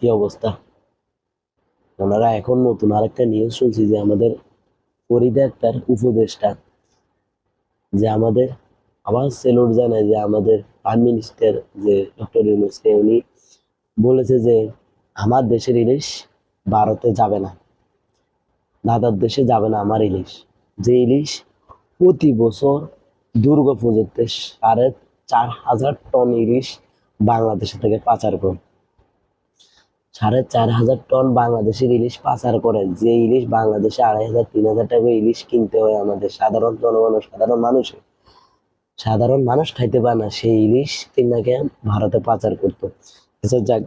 কি অবস্থা? ওনারা এখন নতুন আরেকটা নিউজ শুনছি যে আমাদের ফরিদা উপদেষ্টা, যে আমাদের আবার সেলুট জানায় যে আমাদের প্রাইম মিনিস্টার যে ডক্টর ইউনুসকে উনি বলেছে যে আমার দেশের ইলিশ ভারতে যাবে না। দাদার দেশে যাবে না আমার ইলিশ। যে ইলিশ প্রতি বছর দুর্গা পুজোতে সাড়ে চার হাজার টন ইলিশ বাংলাদেশ থেকে পাচার করে। সাড়ে চার হাজার টন বাংলাদেশের ইলিশ পাচার করে যে ইলিশ বাংলাদেশে আড়াই হাজার, তিন হাজার টাকা ইলিশ কিনতে হয় আমাদের সাধারণ জনগণ সাধারণ মানুষের সাধারণ মানুষ খাইতে পারে না, সেই ইলিশ কিনাকে ভারতে পাচার করতো। আচ্ছা যাক,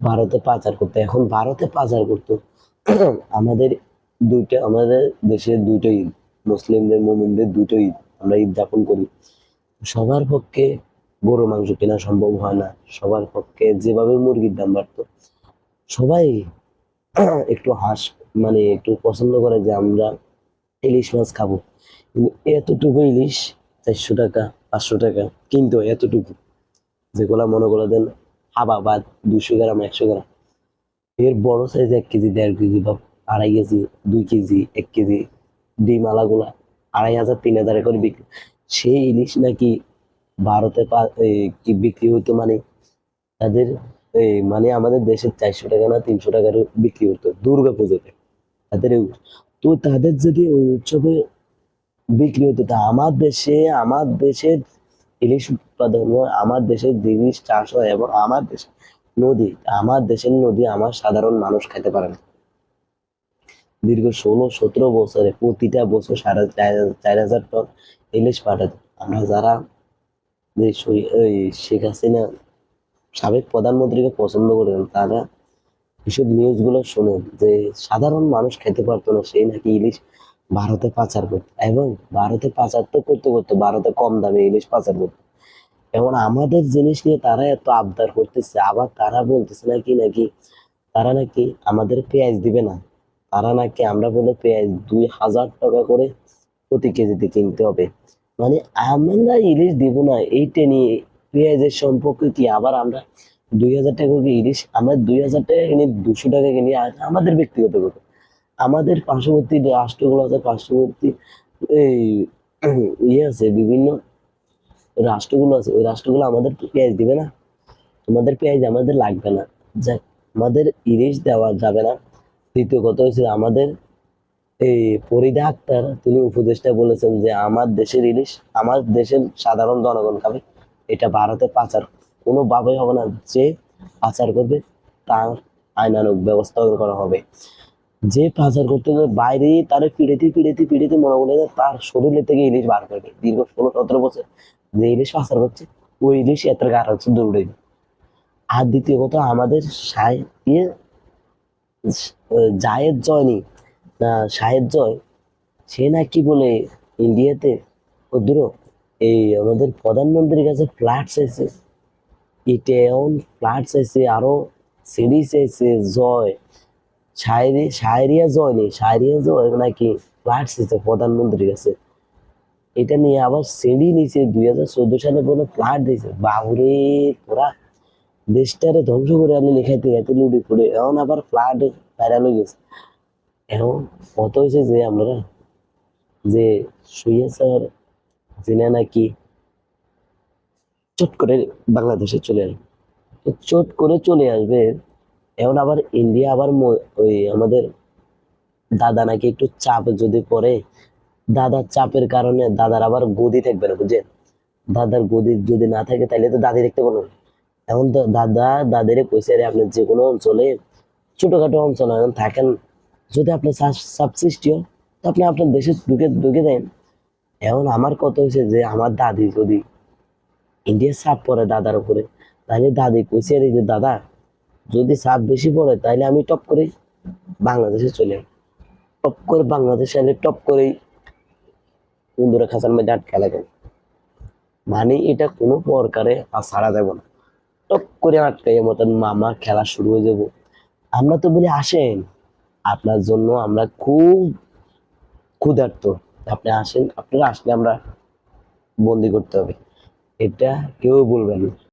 ভারতে পাচার করতো। এখন ভারতে পাচার করতো। আমাদের দুইটা, আমাদের দেশের দুইটা ঈদ, মুসলিমদের, মোমিনদের দুটো ঈদ আমরা ঈদ যাপন করি। সবার পক্ষে গরু, মাংস কেনা সম্ভব হয় না। সবার পক্ষে যেভাবে মুরগির দাম বাড়তো সবাই একটু হাঁস মানে একটু পছন্দ করে যে আমরা ইলিশ মাছ খাব। কিন্তু এতটুকু ইলিশ, চারশো টাকা, পাঁচশো টাকা, কিন্তু এতটুকু। যেগুলা মনে করে দেন, হাবা বা দুশো গ্রাম, একশো গ্রাম। এর বড় সাইজ এক কেজি, দেড় কেজি বা আড়াই কেজি, দুই কেজি, এক কেজি ডিম আলাগুলা, আড়াই হাজার, তিন হাজার করে বিক্রি। সেই ইলিশ নাকি ভারতে কি বিক্রি হতো মানে তাদের এই মানে আমাদের দেশের চারশো টাকা না তিনশো টাকার বিক্রি হতো দুর্গা পুজোতে। তাদের তো তাদের যদি ওই উৎসবে বিক্রি হতো, তা আমার দেশে, আমার দেশের ইলিশ উৎপাদন আমার দেশের ইলিশ চাষ হয় এবং আমার দেশে নদী, আমার দেশের নদী আমার সাধারণ মানুষ খেতে পারে না। দীর্ঘ ষোলো, সতেরো বছরে প্রতিটা বছর সাড়ে চার হাজার টন ইলিশ পাঠাতো। আমরা যারা শেখ হাসিনা সাবেক প্রধানমন্ত্রীকে পছন্দ করেন, তারা এসব নিউজগুলো শোনেন যে সাধারণ মানুষ খেতে পারতো না সেই নাকি ইলিশ ভারতে পাচার করতো। এবং ভারতে পাচার তো করতে করতো ভারতে কম দামে ইলিশ পাচার করতো। এবং আমাদের জিনিস নিয়ে তারা এত আবদার করতেছে, আবার তারা বলতেছে নাকি নাকি তারা নাকি আমাদের পেঁয়াজ দিবে না। তারা নাকি আমরা বলে পেঁয়াজ দুই হাজার টাকা করে প্রতি কেজিতে কিনতে হবে। মানে আমরা ইলিশ দিব না, এইটা নিয়ে পেঁয়াজের সম্পর্কে কি আবার আমরা দুই হাজার টাকা করে ইলিশ, আমরা দুই হাজার টাকা কিনি দুশো টাকা কিনি আমাদের ব্যক্তিগত ব্যাপার আমাদের পার্শ্ববর্তী রাষ্ট্রগুলো আছে, পার্শ্ববর্তী এই ইয়ে আছে, বিভিন্ন রাষ্ট্রগুলো আছে, ওই রাষ্ট্রগুলো আমাদের পেঁয়াজ দিবে না। তোমাদের পেঁয়াজ আমাদের লাগবে না। যাক, আমাদের ইলিশ দেওয়া যাবে না। দ্বিতীয় কথা হচ্ছে আমাদের এই ফরিদা আক্তার, তিনি উপদেষ্টা বলেছেন যে, আমার দেশের ইলিশ, আমার দেশের সাধারণ জনগণ খাবে। এটা ভারতে পাচার। কোনোভাবেই হবে না যে পাচার করবে, তার আইনানুক ব্যবস্থা করা হবে। যে পাচার করতে গেলে বাইরে তারে পিড়েতে পিড়েতে পিড়েতে মনে করে তার শরীরে থেকে ইলিশ বার করবে দীর্ঘ ষোলো সতেরো বছর যে ইলিশ পাচার করছে, ওই ইলিশ এত গার হচ্ছে, দৌড়ে আর দ্বিতীয় কথা, আমাদের ইয়ে জায়েদ জয়নি, না শাহেদ জয়, সে না কি বলে, ইন্ডিয়াতে? ওদের এই আমাদের প্রধানমন্ত্রীর কাছে ফ্ল্যাট চাইছে। ইটেয়ন ফ্ল্যাট চাইছে, আরও সিঁড়ি চাইছে, জয়। শায়রি শায়রিয়া জয় নেই শায়রিয়া জয় নাকি ফ্ল্যাট চাইছে প্রধানমন্ত্রীর কাছে। এটা নিয়ে আবার সিঁড়ি নিচে দুই হাজার চোদ্দ সালে বলে ফ্ল্যাট দিয়েছে। বাবুরে, পুরা দেশটারে ধ্বংস করে আনি লেখাইতে এত লুডি করে এখন আবার ফ্ল্যাট ভাইরাল হয়ে গেছে। এখন কত হয়েছে যে আমরা, যে শুয়ে স্যার জেনে নাকি চট করে বাংলাদেশে চলে আসবে? চট করে চলে আসবে, এখন আবার ইন্ডিয়া আবার ওই আমাদের দাদা নাকি একটু চাপ যদি পড়ে, দাদার চাপের কারণে দাদার আবার গদি থাকবে না বুঝছেন দাদার গদি যদি না থাকে তাহলে তো দাদি দেখতে পারব না। এখন তো দাদা, দাদিরে রে আপনি যে কোনো অঞ্চলে, ছোটখাটো অঞ্চলে থাকেন, যদি আপনি সাবসিস্টি হয়, তো আপনি আপনার দেশে ঢুকে ঢুকে দেন। এখন আমার কথা হয়েছে যে আমার দাদি যদি ইন্ডিয়া চাপ পরে দাদার উপরে, তাহলে দাদি কইছে যে দাদা, যদি চাপ বেশি পড়ে তাহলে আমি টপ করে, বাংলাদেশে চলে টপ করে বাংলাদেশে এলে টপ করেই বন্ধুরা খাসার মধ্যে আটকে লাগেন মানে এটা কোনো প্রকারে আর ছাড়া যাবে না। টপ করে আটকাই মতন মামা খেলা শুরু হয়ে যাব। আমরা তো বলি আসেন, আপনার জন্য আমরা খুব ক্ষুধার্ত। আপনি আসেন আপনারা আসলে আমরা বন্দি করতে হবে। এটা কেউ বলবেন না।